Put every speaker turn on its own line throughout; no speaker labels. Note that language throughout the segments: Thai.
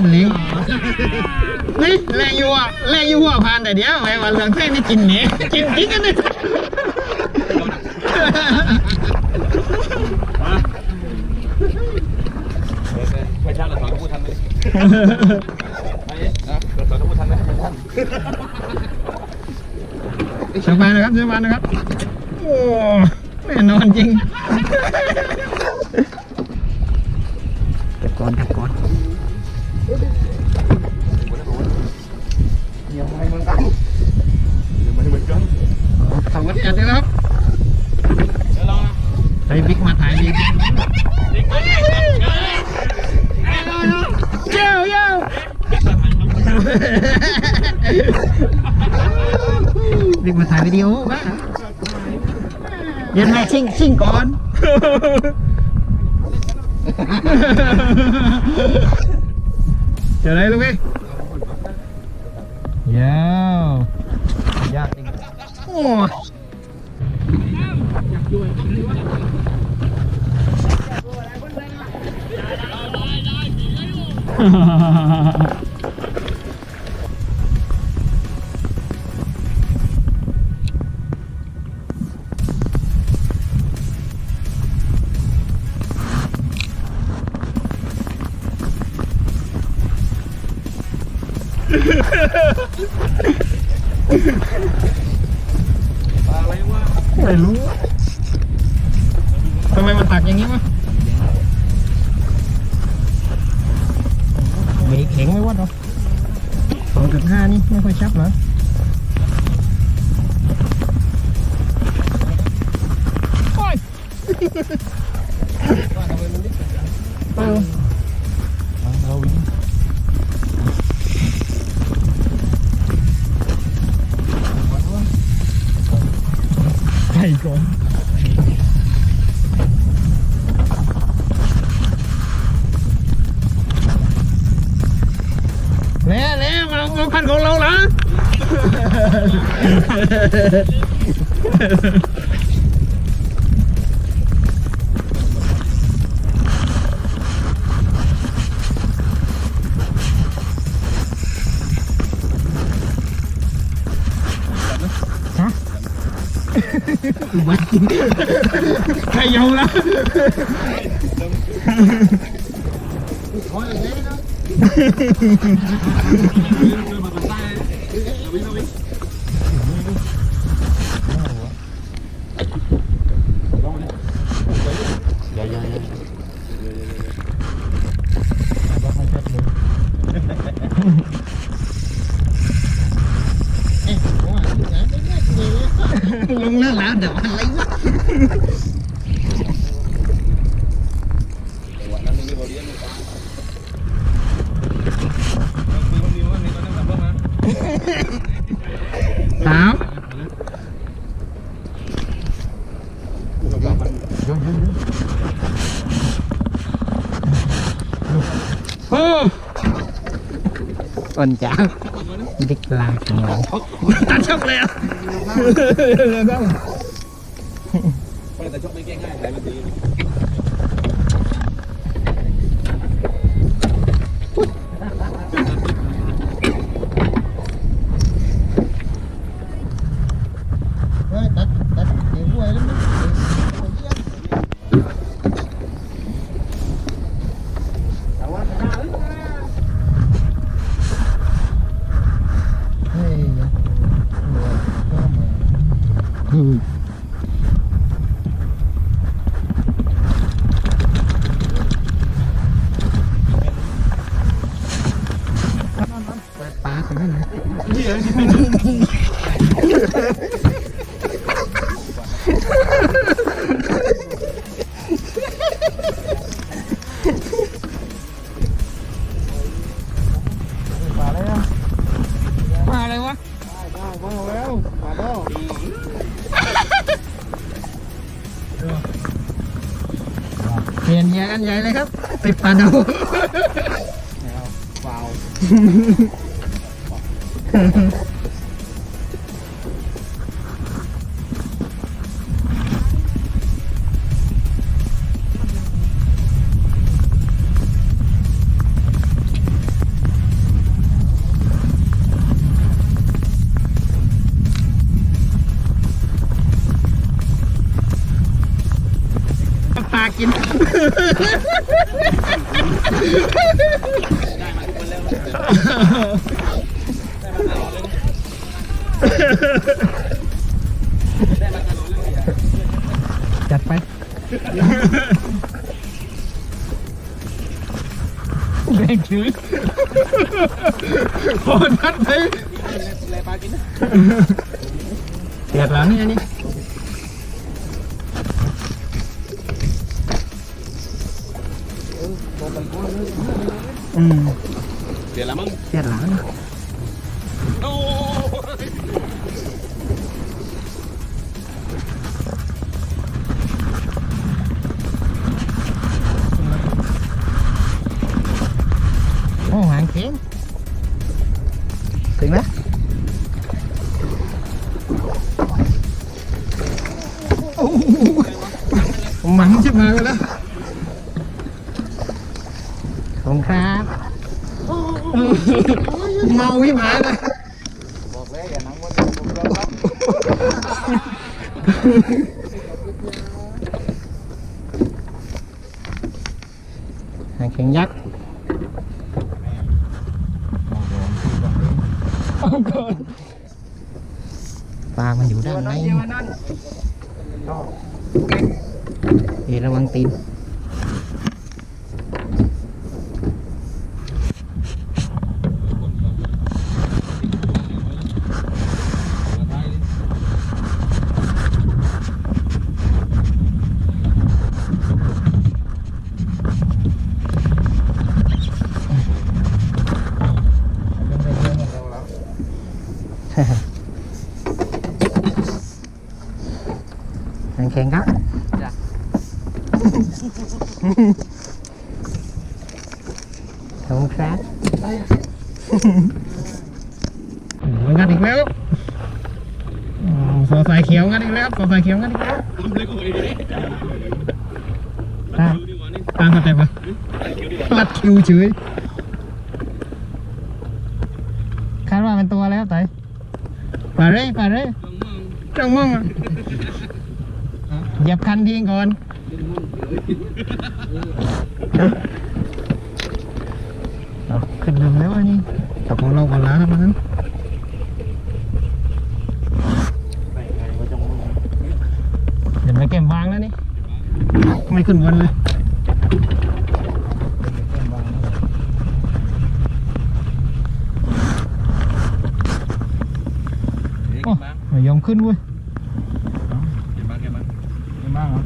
นห
ลิงนี่แรงอยู่อะแรงอยู่หัวพานแต่เดียวไอ้วันเรื่องแค่นี่กินเนี่ยกินจริงกันเนี่ย
ไปช่างเราสอนพูดทันไหมไปนะเราสอนเขาพูดทันไหมทัน
เชื่อมานะครับเชื่อมานะครับ โอ้แน่นอนจริง ก็บก่อนเก็บก่อน
ยังไม่เหมือนกันยังไม่เหมือนกัน
สวัสดีครับ
เดี๋ยวลองนะ
ไปบิ๊กมาถ่ายดีเจ้าเจ้าบิ๊กมาถ่ายวิดีโอบ้าเย็นแม่ชิ่งชิ่งก่อน เจออะไรลูกพี่ยา อ้ย
ปลาอะไรวะ
ไม่รู้ทำไมมันตักอย่างนี้วะมีเข็งไหมวะเนาะสองจุดห้านี่ไม่ค่อยชับเหรอโอ้ยเออ
เราวิ่ง
ไปก่อนแล้วแล้วเราเราคันของ เราเหรอฮ ใครยอมแล้ว
อย่าอย่าอย่า
ลงแล้วแล้วเดี๋ยวอะไรวะ
วันนั้นมีบริเวณมีปลาคุยคนเดียวว่าในตอนนั้นแบบว่า
สามโอ้ อ่อนจ้าเด็ก Hmm. เปลี่ยนเฮียกันเลยครับติดปลา
ว
เสียดหลัง เข็งยั
ก
ษ์เอาก่อนปลามันอยู่ด้านในเอยระวังตีน ขอบคุณครับมันงัดอีกแล้วสอสายเขียวงัดอีกแล้วสอสายเขียวงัดอีกแล้วตามตามสเต็ปวะ
คิวดีกว่า
ลัดคิวเฉยคาดว่าเป็นตัวแล้วไต่ไปเลยไปเลยจ้องมองเหยียบคันทิ้งก่อน ขึ้นเร็วแล้วอันนี้แตกของเราก่อนล้วครับมันนั้นเดี๋ยวไปเก็บวางแล้วนี่ ไม่ขึ้นบนเลย
เก็บ
โอ้
บ้าง
ไม่ยอมขึ้นเว้ย
เก็บบ้างเก็บบ้าง
เก็บบ้างเหรอ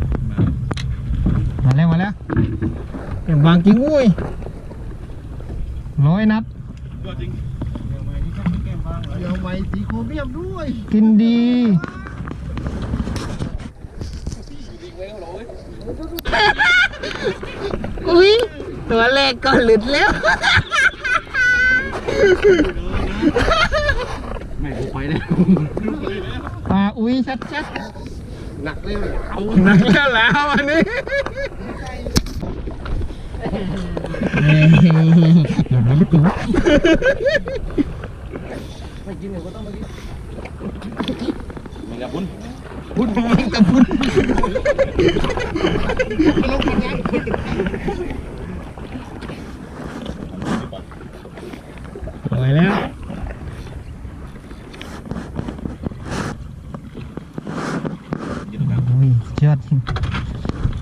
มาแล้วมาแล้วเก็บวางจริงอุ้ย ร้อยนัด
ก็จริง
เดี๋ยวไม้สีโครเมียมด้วย
กินดี อุ้ยตัวแรกก็หลุดแล้ว
แม่กูไปแล้ว
ปลาอุ้ยชัดชัด
หนักเลยเอา
ๆหนักแล้วแล้ว อันนี้เฮ้ยอย่าไปลึกนะ
ไม่กินเดี๋ยวก็ต้องมากิน
มึงอย่าพุ่น
พุดมันกับพุดปล่อยแล้ว
กินกัน
โอ้ยสุดยอดจริง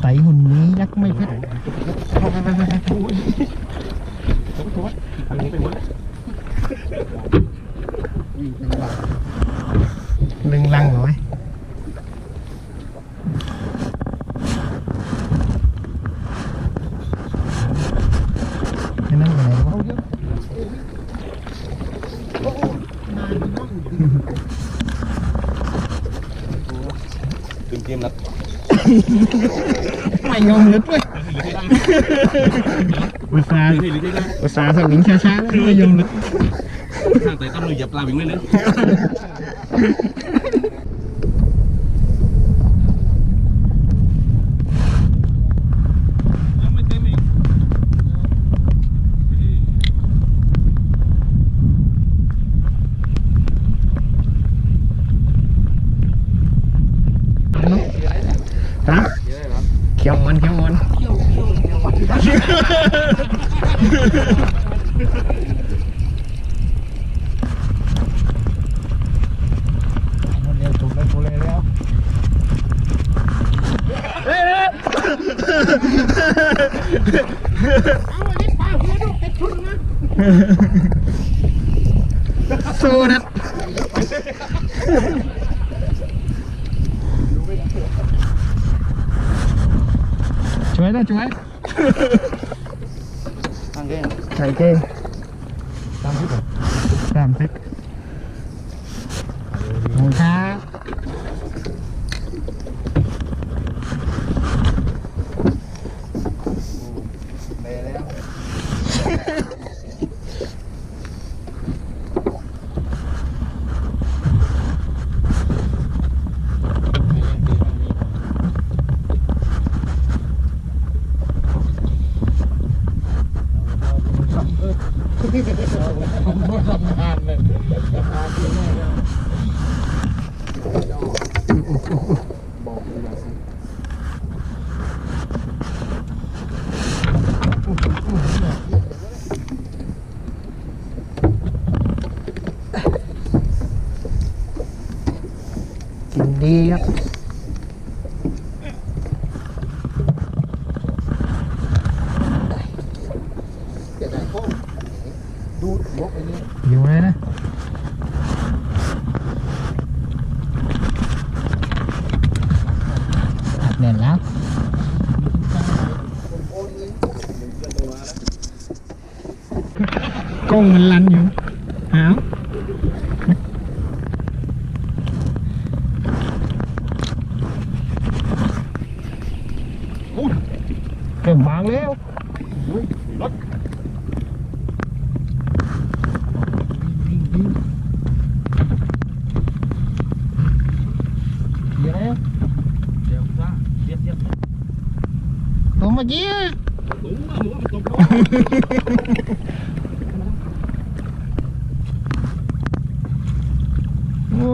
ไตหุ่นนี้ยักษ์ไม่เพชร
อันนี้เป็นหมด
ลึงลังเหรอไว้ไอ้นั่นอยู่ไหนวะ
ตื่นเกมแล้ว
ไม่ยอมหลุดเว้ยอุตส่าห์
นี่หรือได้
อุตส่าห์สวิงช้าๆแล้วไม่ยอมหลุด
ทางแต่ต้องเลยอย่าปลาวิ่งเลยเลยยังไม่เต็มอีก
ฮะ เขียวมันเขียวมัน
มันเร็วถูกแล้วถูกเลยแล้ว
สู้นะช่วยนะช่วย
ทางเด้ง
ใส่เก้ง
ตาม ที่ผม
สามสิบขอบคุณครับ
ไปแล้ว
กินดีครับ
ดอะไรขึ้นดูดหัวไปนี่
อยู่เลยนะอัดแน่นแล้วกล้องมันลันอยู่ หาวเริ่มบางแล้ว
เดี๋ยวนะ
เดี๋ยวซะเดี๋ยวเดี๋ยว
ผมเมื่อกี้อะ
ตุ้งมาหมูมันตก
โอ้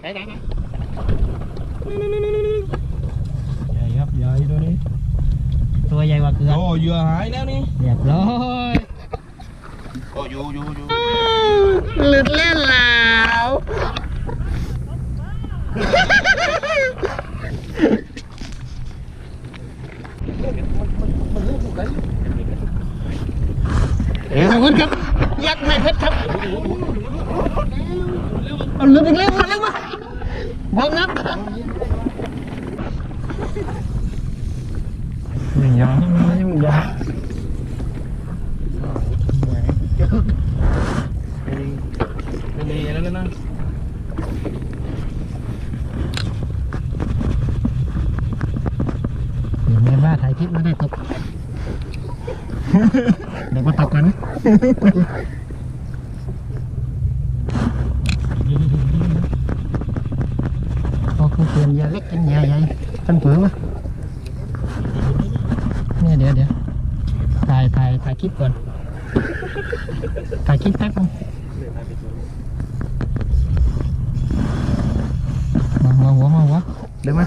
ไหนไหนไหนใหญ่ครับใหญ่ตัวนี้ ตัวใหญ่กว่าเกลือ
โอ้เหยื่อหายแล้วนี่
เรียบร้อย
โอ้อยู่อยู่อยู่
หลุดเล่นแล้วเอ๋ขอบคุณครับ ยักษ์ไม่เพชรครับ เอาหลุดอีกแล้วมาแล้วมาบอกนับหนึ่งยาวไม่ยุ่งยาก
ไม่มีแล้วนะ
เดี๋ยวแม่บ้าถ่ายคลิปไม่ได้ตก เดี๋ยวก็ ตกกันนะพอคือเปลี่ยนยาเล็กเป็นยาใหญ่เป็นผือมะเนี่ยเดี๋ยวเดี๋ยวถ่ายถ่ายถ่ายคลิปก่อน ถ่ายคลิปแป๊บนึงมามาหัวมาหัวเดี๋ยวมา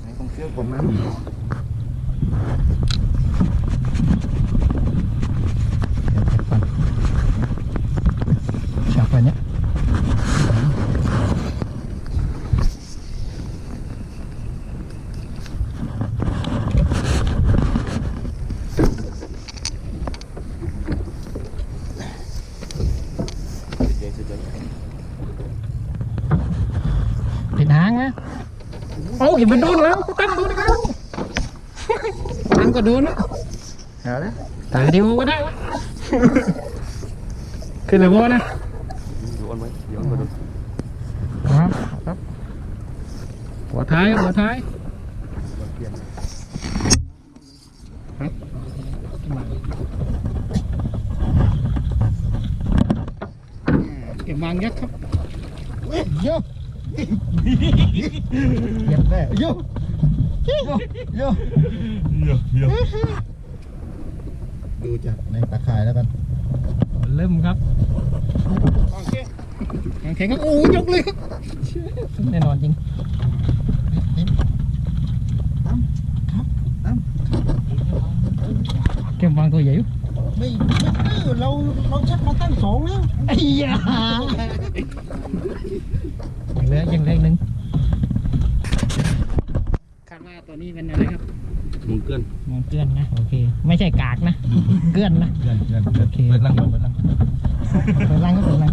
ไหนของเสื้อผมนะ
เดี๋ยวเก็บก่อนฉากไปเนี้ย ติดหางนะโอ้ยมันโดนแล้วตั้งโดนอีกแล้วลังก็โดนแล้วเอาละตาเดียวก็ได้วะขึ้นเลยพ่อนะ
ดูอันไว้เดี๋ยวมาดู
ครับครับหัวท้ายหัวท้ายครับเก็บวางยักษ์ครับโย เหยียบได้โยโยโย
ดูจากในตาข่ายแล้วกัน
เริ่มครับโอเคแข็งครับโอ้ยกเลยครับแน่นอนจริงเก็บวางตัวใหญ่อยู่
ไม่ไม่ดื้อเราเราชักมาตั้งสองแล้ว
ไอ้ยายังเหลือยังเหลืออีกหนึ่งคาดว่าตัวนี้เป็นอะไรครับ
มึงเกิน
มองเกลือนนะโอเค ไม่ใช่กากนะ เกลือนนะ
เพื่อนเพื่อน
โอเค
เปิดลังเปิดลัง
เปิดรังก็เปิดรัง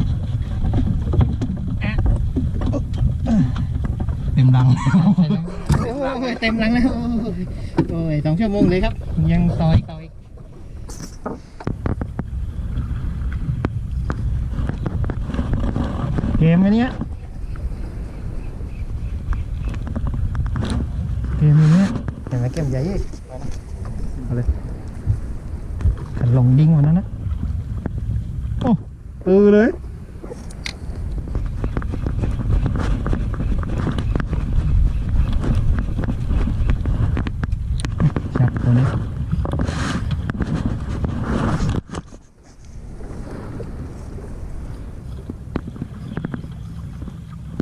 อะ
เต็มลัง
โอ้ยเต็มรังแล้วโอ้ยสองชั่วโมงเลยครับ ยังต่อยต่อยเกมอันเนี้ยเกมอันเนี้ยเห็นไหมเกมใหญ่อีก เอาเลยขันลงดิ้งวันนั้นนะ โอ้ตือเลยจับตัวนี้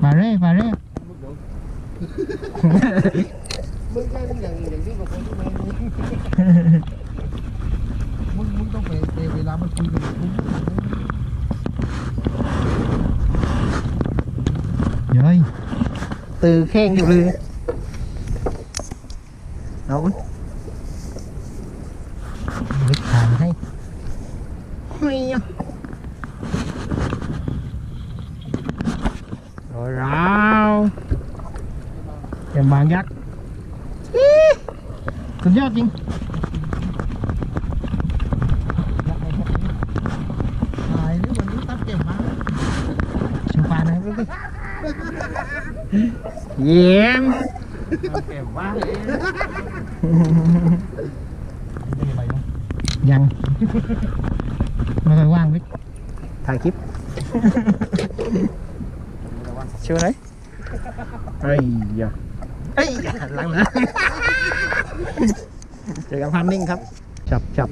ฟาเร่ฟาเร่
มึงได้ทุกอย่างอย่างที่กับคนที่มามึงมึงต้องไปไปเวลามันคุยกันมึง
เย้ย ตือแข้งอยู่เลยเอาอุ้ยลึก ทางให้เฮ้ยอ่ะโอ้ยราวเก็บบางยักษ์อี๋สุดยอดจริง
ตายนี่วันนี้ตั้งเก่งมาก
ชูปลาหน่อยลูกเยี่ยม
เก่งมากเลย
ยัง ไม่ค่อยว่างวิถ่ายคลิปช่วยไหนเอ้ยอย่าเอ้ยอย่าหันหลังนะเจอกับพันนิ่งครับ จับจับ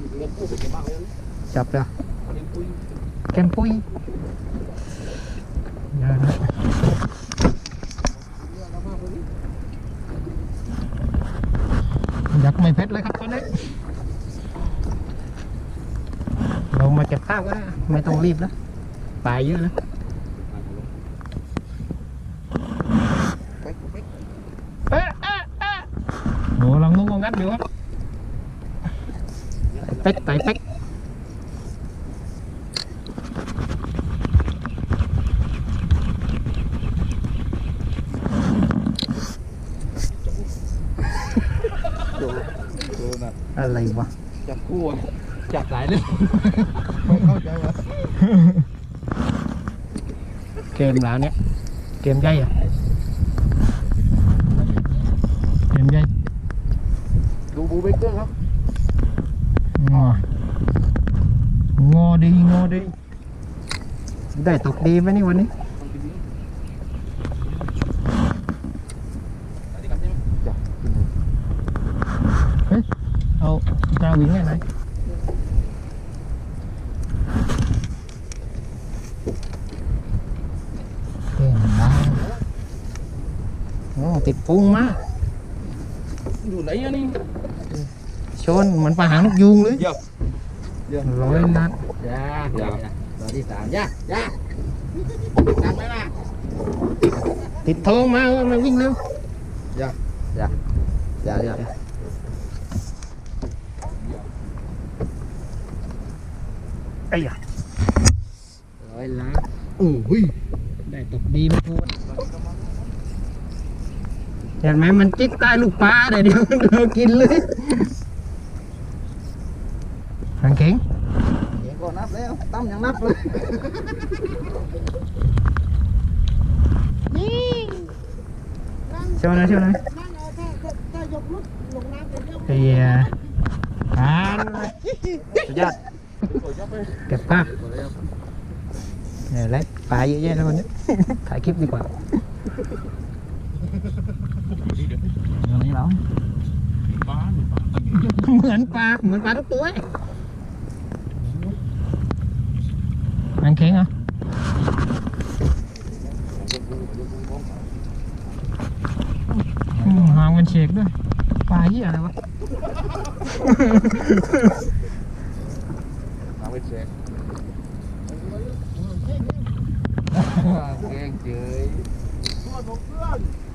จับแล้วแกมปุ้ยอย่านะ ไม่เพชรเลยครับตอนนี้ เรามาเก็บข้าวก็ได้ไม่ต้องรีบแล้วปลายเยอะแล้วเอ๊ะเอ๊ะเอ๊ะโหลองนุ่งงัดอยู่ครับไตเป๊กไตเป๊ก อะไรวะ
จับคู่จับสายเลย
เข้าใจว่า
เกมแล้วเนี่ยเกมใหญ่อะเกมใหญ่
ดูบูเบเกอร์ครับ
งองอดีงอดีได้ตกดีไหมนี่วันนี้เฮ้ยเอาจาวิ่งไงไหนเก่งมากโอ้ ติดพุงมาก
อยู่ไหนอะนี่
ชนเหมือนปลาหางนกยูงเลย
เดี๋ยวเดี๋ยว
ร้อยนัด
ยากยากตัวที่สามยากยากตามไปละ
ติดท้องมามันวิ่งเร็ว
ยากยากยาก
ไอ้ยะ
ร้อยล้าน
โอ้ย
ได้ตกดีไม่พูด เห็นไหมมันจิกใต้ลูกปลาเดี๋ยวเดี๋ยวเรากินเลยทางเข่ง
เดี๋ยวก็นับแล้วตั้มยังนับเลย
เช่วยหน่อยเช่วยหน่อยเฮียผ่านสุดยอดเก็บภาพเนี่ยเล็กปลาเยอะแยะแล้ววันนี้ถ่ายคลิปดีกว่าตรงนี้ เหรอ
ป้าหรือป้า
เหมือนปลาเหมือนปลาทุกตัวมันเข่งเหรออืมหางเป็นเชกด้วยปลาเหี้ยอะไรวะ
เอาไปเช็คเก่งเจย
หางเข่งเดี๋ยวเอาติดค้างเฮ้ยยกยกเลยร้อยนั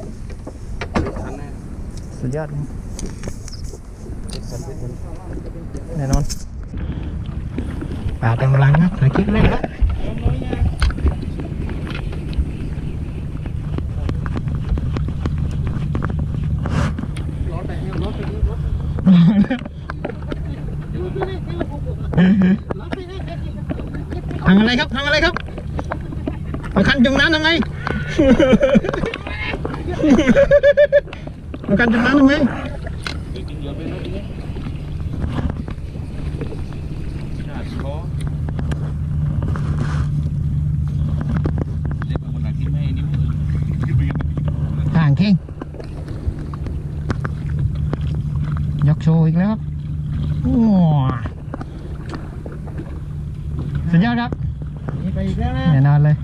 ด
ทันแน่
สุดยอด
ทันทัน
แน่นอนป่าเต็มรังครับถ่ายคลิปแรกแล้ว
ร้อนไปเนี่ยร้อนไปนี่ร้อนไปนี่
ทำ อะไรครับทำอะไรครับเอาคันจมน้ำทำไงเอาคันจมน้ำทำไง
กินเยอะไปเลยขาดคอเล็บมันหนักที่ไม่นิ้วขึ้นไปยัง
ห่างเข่งยกโชว์อีกแล้วครับว้าสุดยอดครับ
นี่ไป อีกแล้วนะ
แน่นอนเลย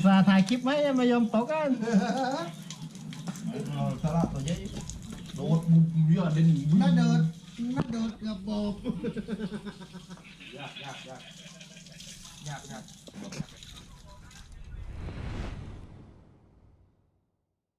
ตส่าห์ถ่ายคลิปไว้ยังไม่ยอมตกกัน
สาระตัวใหญ่โดดมุดเยอะเด่นน่าเดินน่าเดินเกือบบอก